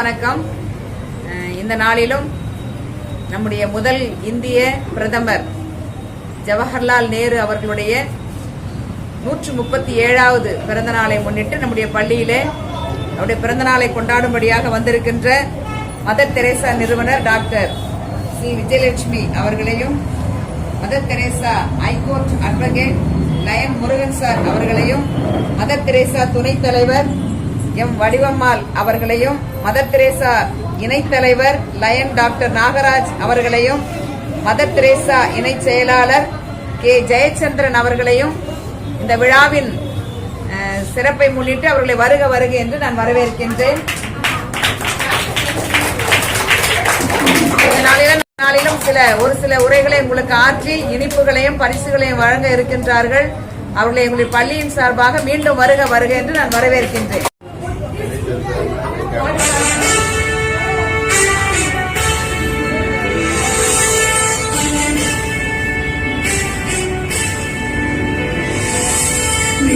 அனைவருக்கும் வணக்கம் இந்த நாளிலும் நம்முடைய முதல் இந்திய பிரதமர் ஜவஹர்லால் நேரு அவர்களுடைய நூற்று முப்பத்தி ஏழாவது பிறந்த நாளை முன்னிட்டு நம்முடைய பள்ளியிலே அவருடைய பிறந்த நாளை கொண்டாடும்படியாக வந்திருக்கின்ற மதர் தெரேசா நிறுவனர் டாக்டர் சி. விஜயலட்சுமி அவர்களையும் Mother Teresa high court advocate lion Murugan sir அவர்களையும் மதர் தெரேசா துணைத் தலைவர் எம் வடிவம்மாள் அவர்களையும் மதர் தெரேசா இணைத் தலைவர் லயன் டாக்டர் நாகராஜ் அவர்களையும் மதர் தெரேசா இணை செயலாளர் கே. ஜெயச்சந்திரன் அவர்களையும் இந்த விழாவின் சிறப்பை முன்னிட்டு அவர்களை வருக வருக என்று நான் வரவேற்கின்றேன். இந்த நாளிலும் நாளிலும் சில ஒரு சில உரைகளை உங்களுக்கு ஆற்றி இனிப்புகளையும் பரிசுகளையும் வழங்க இருக்கின்றார்கள். அவர்களை எங்களுடைய பள்ளியின் சார்பாக மீண்டும் வருக வருக என்று நான் வரவேற்கின்றேன்.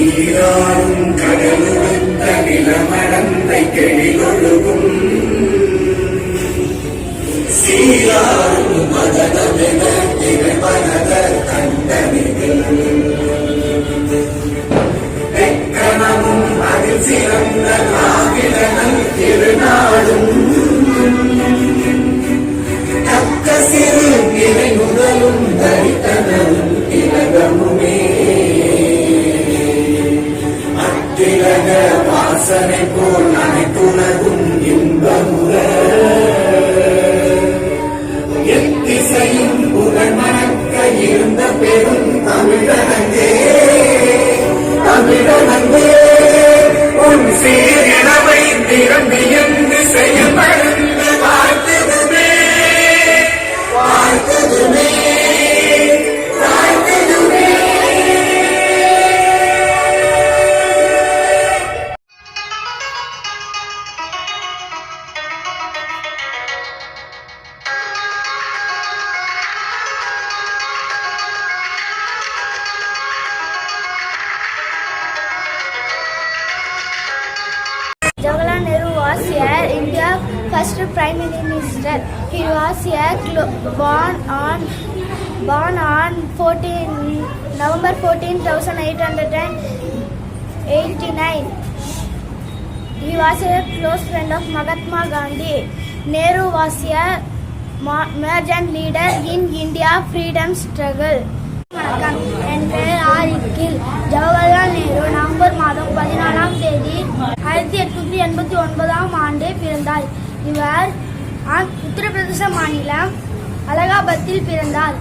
நீராடும் கடலுடுத்த நிலமடந்தை கெழிலொழுகும் சீராடும் மதனமென திரைமனத கண்டனிகள். எக்கணமும் அதில் சிறந்த நாவிடனல் திருநாடும். தக்க சிறு நிலை முதலும் தரித்தனவும் திலகமுமே. Lord. November fourteen 14 November 14, 1889. He was a close friend of Mahatma Gandhi. Nehru was a ma- merchant leader in India freedom struggle. வணக்கம் என் பெயர் ஆரிக்கில் ஜவஹர்லால் நேரு நவம்பர் மாதம் பதினாலாம் தேதி ஆயிரத்தி எட்நூத்தி எண்பத்தி ஒன்பதாம் ஆண்டு பிறந்தார் இவர் உத்தரப்பிரதேச மாநிலம் அலகாபாத்தில் பிறந்தார்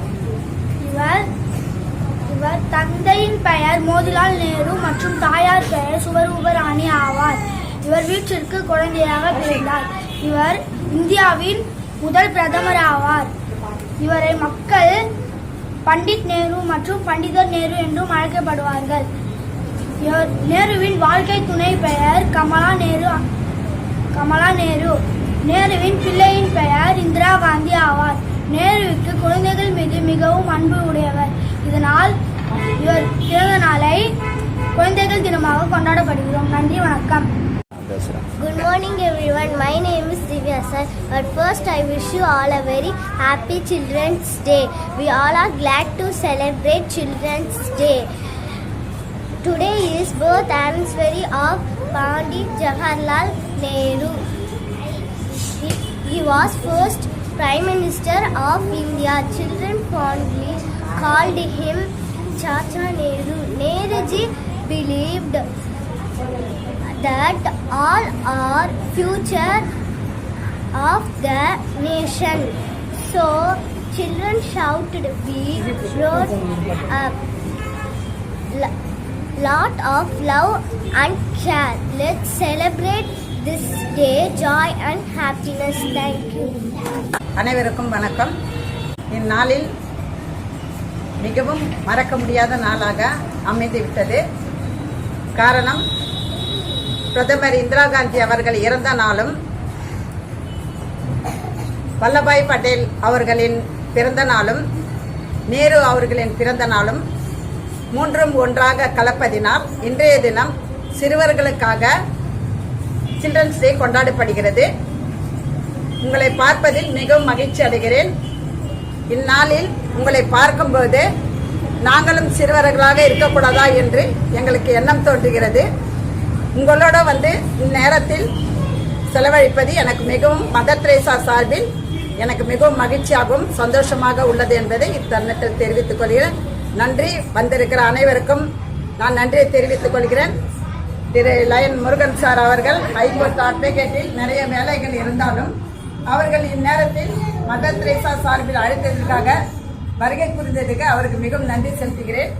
தந்தையின் பெயர் மோதிலால் நேரு மற்றும் தாயார் பெயர் சுவரூப ராணி ஆவார். இவர் வீட்டிற்கு குழந்தையாக பிறந்தார். இவர் இந்தியாவின் முதல் பிரதமர் ஆவார். இவரை மக்கள் பண்டிட் நேரு மற்றும் பண்டிதர் நேரு என்றும் அழைக்கப்படுவார்கள். இவர் நேருவின் வாழ்க்கை துணை பெயர் கமலா நேரு கமலா நேரு. நேருவின் பிள்ளையின் பெயர் இந்திரா காந்தி ஆவார். நேருவுக்கு குழந்தைகள் மீது மிகவும் அன்பு உடையவர். இதனால் இவர் பிறந்த நாளை குழந்தைகள் தினமாக கொண்டாடப்படுகிறோம் நன்றி வணக்கம் Good morning everyone. My name is Divya sir. But first I wish you all a very happy Children's Day. We all are glad to celebrate Children's Day. Today is birth anniversary of Pandit Jawaharlal Nehru. He, he was first Prime Minister of India. Children fondly called him Chacha Nehru. Nehruji believed that all are future of the nation. So children shouted, we wrote a lo- lot of love and care. Let's celebrate this day, joy and happiness. Thank you. அனைவருக்கும் வணக்கம் இந்நாளில் மிகவும் மறக்க முடியாத நாளாக அமைந்துவிட்டது காரணம் பிரதமர் இந்திரா காந்தி அவர்கள் இறந்த நாளும் வல்லபாய் பட்டேல் அவர்களின் பிறந்த நாளும் நேரு அவர்களின் பிறந்த நாளும் மூன்றும் ஒன்றாக கலப்பதினால் இன்றைய தினம் சிறுவர்களுக்காக சில்ட்ரன்ஸ் டே கொண்டாடப்படுகிறது. உங்களை பார்ப்பதில் மிகவும் மகிழ்ச்சி அடைகிறேன். இந்நாளில் உங்களை பார்க்கும்போது நாங்களும் சிறுவர்களாக இருக்கக்கூடாதா என்று எங்களுக்கு எண்ணம் தோன்றுகிறது. உங்களோட வந்து இந்நேரத்தில் செலவழிப்பது எனக்கு மிகவும் மதர் திரேசா சார்பில் எனக்கு மிகவும் மகிழ்ச்சியாகவும் சந்தோஷமாக உள்ளது என்பதை இத்தருணத்தில் தெரிவித்துக் கொள்கிறேன். நன்றி. வந்திருக்கிற அனைவருக்கும் நான் நன்றியை தெரிவித்துக் கொள்கிறேன். திரு லயன் முருகன் சார் அவர்கள் ஹைகோர்ட் அட்வொகேட்டில் நிறைய வேலைகள் இருந்தாலும் அவர்கள் இந்நேரத்தில் மதர் திரேசா சார்பில் அழைத்ததற்காக வருகை புரிந்ததுக்கு அவருக்கு மிகவும் நன்றி செலுத்துகிறேன்.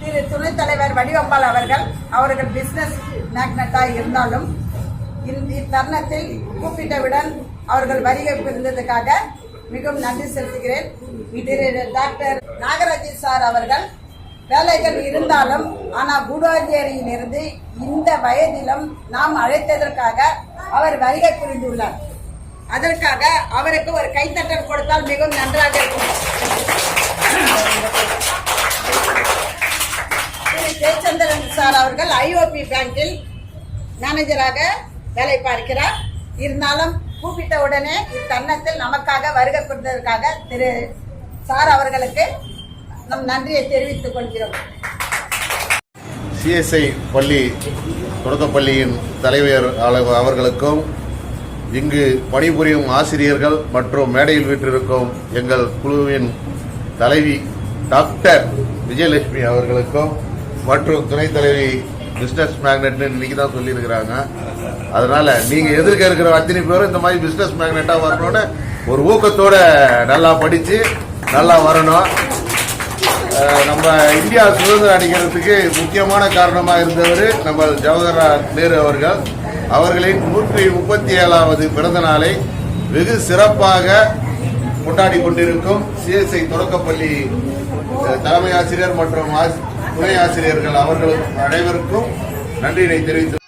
திரு துணைத் தலைவர் வடிவம்பால் அவர்கள் அவர்கள் பிஸ்னஸ் மேக்னட்டாக இருந்தாலும் இந்த இத்தருணத்தில் கூப்பிட்டவுடன் அவர்கள் வருகை புரிந்ததுக்காக மிகவும் நன்றி செலுத்துகிறேன். திரு டாக்டர் நாகராஜன் சார் அவர்கள் வேலைகள் இருந்தாலும் ஆனால் கூடாஞ்சேரியில் இருந்து இந்த வயதிலும் நாம் அழைத்ததற்காக அவர் வருகை புரிந்துள்ளார். அதற்காக அவருக்கு ஒரு கைத்தட்டல் கொடுத்தால் மிகவும் நன்றாக இருக்கும். திரு ஜெயச்சந்திரன் சார் அவர்கள் ஐஓபி பேங்கில் மேனேஜராக வேலை பார்க்கிறார். இருந்தாலும் கூப்பிட்ட உடனே இத்தன்னத்தில் நமக்காக வருகை புரிந்ததற்காக திரு சார் அவர்களுக்கு நம் நன்றியை தெரிவித்துக் கொள்கிறோம். சிஎஸ்ஐ பள்ளி தொடக்கப்பள்ளியின் தலைவர் அவர்களுக்கும் இங்கு பணிபுரியும் ஆசிரியர்கள் மற்றும் மேடையில் வீற்றிருக்கும் எங்கள் குழுவின் தலைவி டாக்டர் விஜயலட்சுமி அவர்களுக்கும் மற்றும் துணைத் தலைவி பிசினஸ் மேக்னெட்னு இன்னைக்கு தான் சொல்லியிருக்கிறாங்க. அதனால நீங்க எதிர்க்க இருக்கிற அத்தனை பேரும் இந்த மாதிரி பிசினஸ் மேக்னெட்டா வரணும்னு ஒரு ஊக்கத்தோட நல்லா படிச்சு நல்லா வரணும். நம்ம இந்தியா சுதந்திரம் அடிக்கிறதுக்கு முக்கியமான காரணமாக இருந்தவர் நம்ம ஜவஹர்லால் நேரு அவர்கள். அவர்களின் நூற்றி முப்பத்தி ஏழாவது பிறந்த நாளை வெகு சிறப்பாக கொண்டாடி கொண்டிருக்கும் சிஎஸ்ஐ தொடக்கப்பள்ளி தலைமை ஆசிரியர் மற்றும் துணை ஆசிரியர்கள் அவர்களுக்கும் அனைவருக்கும் நன்றியினை தெரிவித்து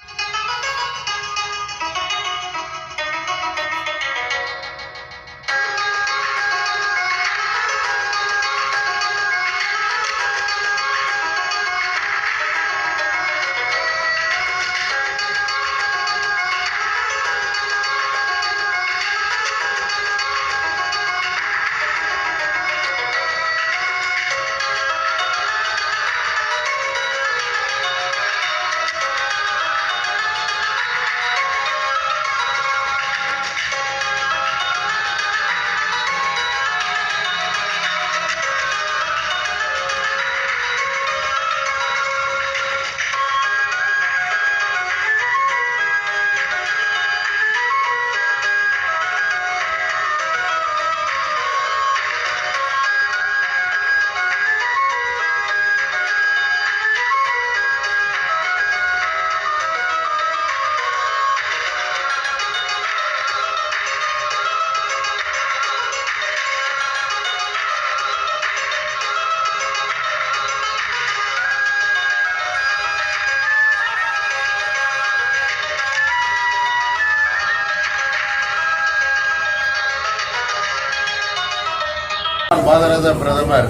பாரத பிரதமர்.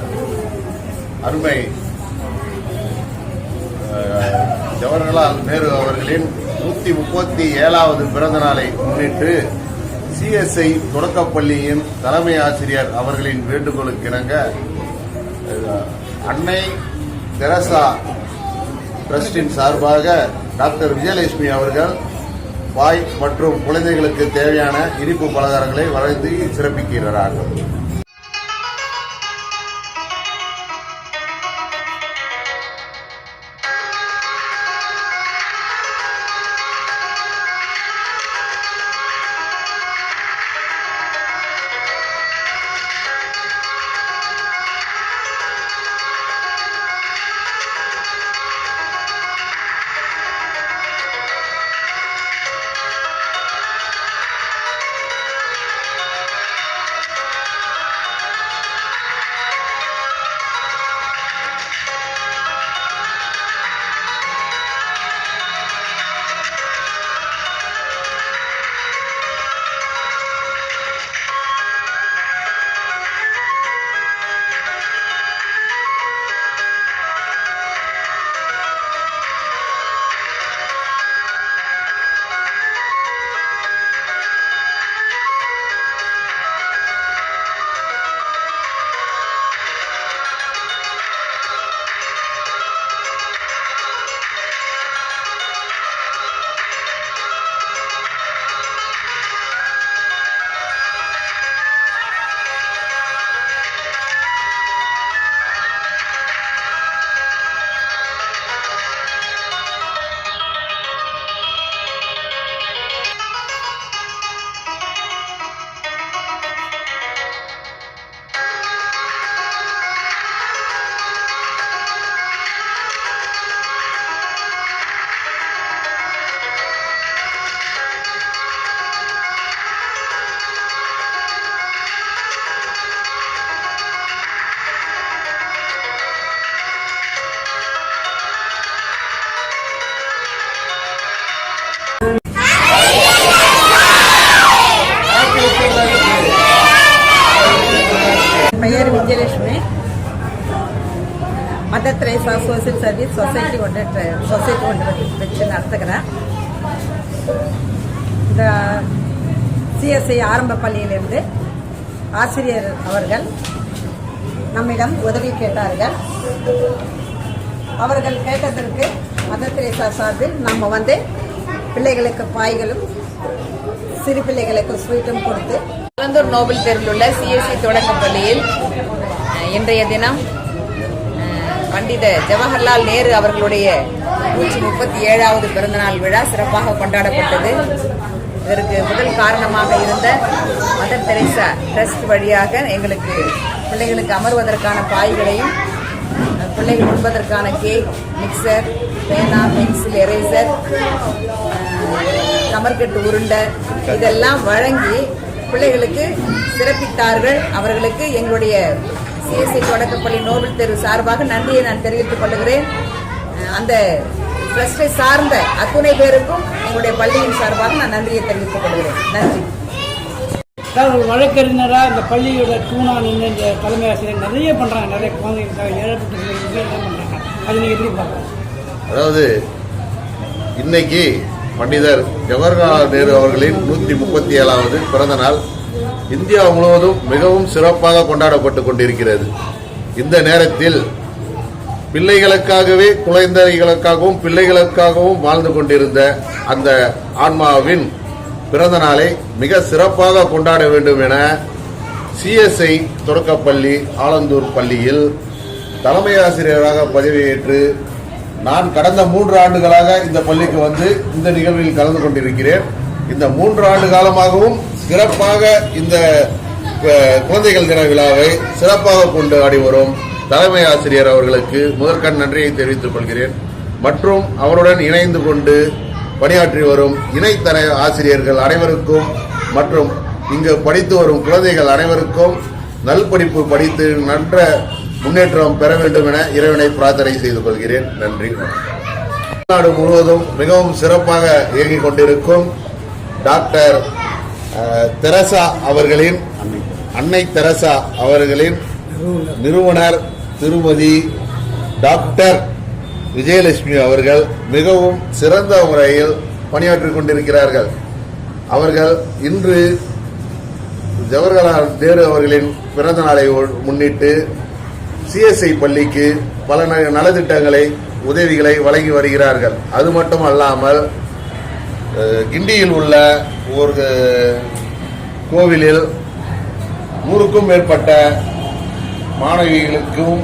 அருமை ஜவஹர்லால் நேரு அவர்களின் நூத்தி முப்பத்தி ஏழாவது பிறந்த நாளை முன்னிட்டு சிஎஸ்ஐ தொடக்கப்பள்ளியின் தலைமை ஆசிரியர் அவர்களின் வேண்டுகோளுக்கிணங்க இணங்க அன்னை தெரசா டிரஸ்டின் சார்பாக டாக்டர் விஜயலட்சுமி அவர்கள் பாய் மற்றும் குழந்தைகளுக்கு தேவையான இனிப்பு பலகாரங்களை வழங்கி சிறப்பிக்கிறார்கள். Mother Teresa social service society ஒன்று சொசைட்டி ஒன்று வச்சு- நடத்துகிறேன் இந்த சிஎஸ்ஐ ஆரம்ப பள்ளியிலிருந்து ஆசிரியர் அவர்கள் நம்மிடம் உதவி கேட்டார்கள். அவர்கள் கேட்டதற்கு மதர் தெரேசா சார்பில் நம்ம வந்து பிள்ளைகளுக்கு பாய்களும் சிறு பிள்ளைகளுக்கு ஸ்வீட்டும் கொடுத்து அலந்தூர் நோபல் தெருவில் உள்ள சிஎஸ்சி தொடக்க பள்ளியில் இன்றைய தினம் பண்டித ஜவஹர்லால் நேரு அவர்களுடைய நூற்றி முப்பத்தி ஏழாவது பிறந்தநாள் விழா சிறப்பாக கொண்டாடப்பட்டது. இதற்கு முதல் காரணமாக இருந்த மதர் தெரேசா ட்ரஸ்ட் வழியாக எங்களுக்கு பிள்ளைகளுக்கு அமர்வதற்கான பாய்களையும் பிள்ளைகள் உண்பதற்கான கேக் மிக்சர் பேனா பென்சில் எரேசர் கமர்கட்டு உருண்டை இதெல்லாம் வழங்கி பிள்ளைகளுக்கு சிறப்பித்தார்கள். அவர்களுக்கு எங்களுடைய சிஎஸ்சி தொடக்கப்பள்ளி நோபல் தெரு சார்பாக நன்றியை நான் தெரிவித்துக் கொள்கிறேன். அந்த ட்ரஸ்டை சார்ந்த அத்துணை பேருக்கும் எங்களுடைய பள்ளியின் சார்பாக நான் நன்றியை தெரிவித்துக் கொள்கிறேன். நன்றி. சார் ஒரு வழக்கறிஞராக இந்த பள்ளியோட தூணா நின்று இந்த தலைமை ஆசிரியர் நிறைய பண்ணுறாங்க நிறைய குழந்தைங்களுக்காக ஏழப்பட்ட பண்ணுறாங்க அது நீங்கள் எப்படி பார்க்கலாம் அதாவது இன்னைக்கு பண்டிதர் ஜவஹர்லால் நேரு அவர்களின் நூற்றி முப்பத்தி ஏழாவது பிறந்த நாள் இந்தியா முழுவதும் மிகவும் சிறப்பாக கொண்டாடப்பட்டு கொண்டிருக்கிறது. இந்த நேரத்தில் பிள்ளைகளுக்காகவே குழந்தைகளுக்காகவும் பிள்ளைகளுக்காகவும் வாழ்ந்து கொண்டிருந்த அந்த ஆன்மாவின் பிறந்த நாளை மிக சிறப்பாக கொண்டாட வேண்டும் என சிஎஸ்ஐ தொடக்கப்பள்ளி ஆலந்தூர் பள்ளியில் தலைமை ஆசிரியராக பதவியேற்று நான் கடந்த மூன்று ஆண்டுகளாக இந்த பள்ளிக்கு வந்து இந்த நிகழ்வில் கலந்து கொண்டிருக்கிறேன். இந்த மூன்று ஆண்டு காலமாகவும் சிறப்பாக இந்த குழந்தைகள் தின விழாவை சிறப்பாக கொண்டாடி வரும் தலைமை ஆசிரியர் அவர்களுக்கு முதற்கண் நன்றியை தெரிவித்துக் கொள்கிறேன். மற்றும் அவருடன் இணைந்து கொண்டு பணியாற்றி வரும் இணைத்தர ஆசிரியர்கள் அனைவருக்கும் மற்றும் இங்கு படித்து வரும் குழந்தைகள் அனைவருக்கும் நல்படிப்பு படித்து நன்ற முன்னேற்றம் பெற வேண்டும் என இறைவனை பிரார்த்தனை செய்து கொள்கிறேன். நன்றி. நாடு முழுவதும் மிகவும் சிறப்பாக இயங்கிக் கொண்டிருக்கும் டாக்டர் தெரசா அவர்களின் அன்னை தெரசா அவர்களின் நிறுவனர் திருமதி டாக்டர் விஜயலட்சுமி அவர்கள் மிகவும் சிறந்த முறையில் பணியாற்றிக் கொண்டிருக்கிறார்கள். அவர்கள் இன்று ஜவஹர்லால் நேரு அவர்களின் பிறந்த நாளை முன்னிட்டு சிஎஸ்ஐ பள்ளிக்கு பல நலத்திட்டங்களை உதவிகளை வழங்கி வருகிறார்கள். அது மட்டும் அல்லாமல் கிண்டியில் உள்ள ஒரு கோவிலில் நூறுக்கும் மேற்பட்ட மாணவிகளுக்கும்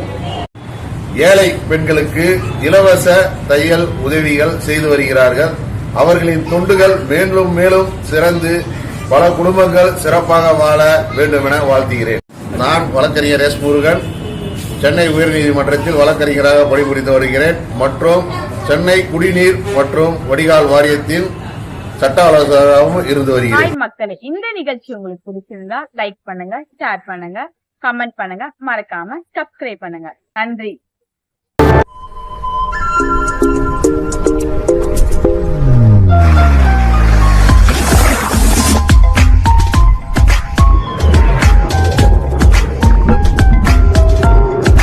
ஏழை பெண்களுக்கு இலவச தையல் உதவிகள் செய்து வருகிறார்கள். அவர்களின் தொண்டுகள் மேலும் மேலும் சிறந்து பல குடும்பங்கள் சிறப்பாக வாழ வேண்டும் என வாழ்த்துகிறேன். நான் வழக்கறிஞர் எஸ் முருகன். சென்னை உயர்நீதிமன்றத்தில் வழக்கறிஞராக பணிபுரிந்து வருகிறேன். மற்றும் சென்னை குடிநீர் மற்றும் வடிகால் வாரியத்தின் சட்ட ஆலோசகராகவும் இருந்து வருகிறேன். மக்களே இந்த நிகழ்ச்சி உங்களுக்கு பிடிச்சிருந்தா லைக் பண்ணுங்க ஷேர் பண்ணுங்க கமெண்ட் பண்ணுங்க மறக்காம சப்ஸ்கிரைப் பண்ணுங்க. நன்றி.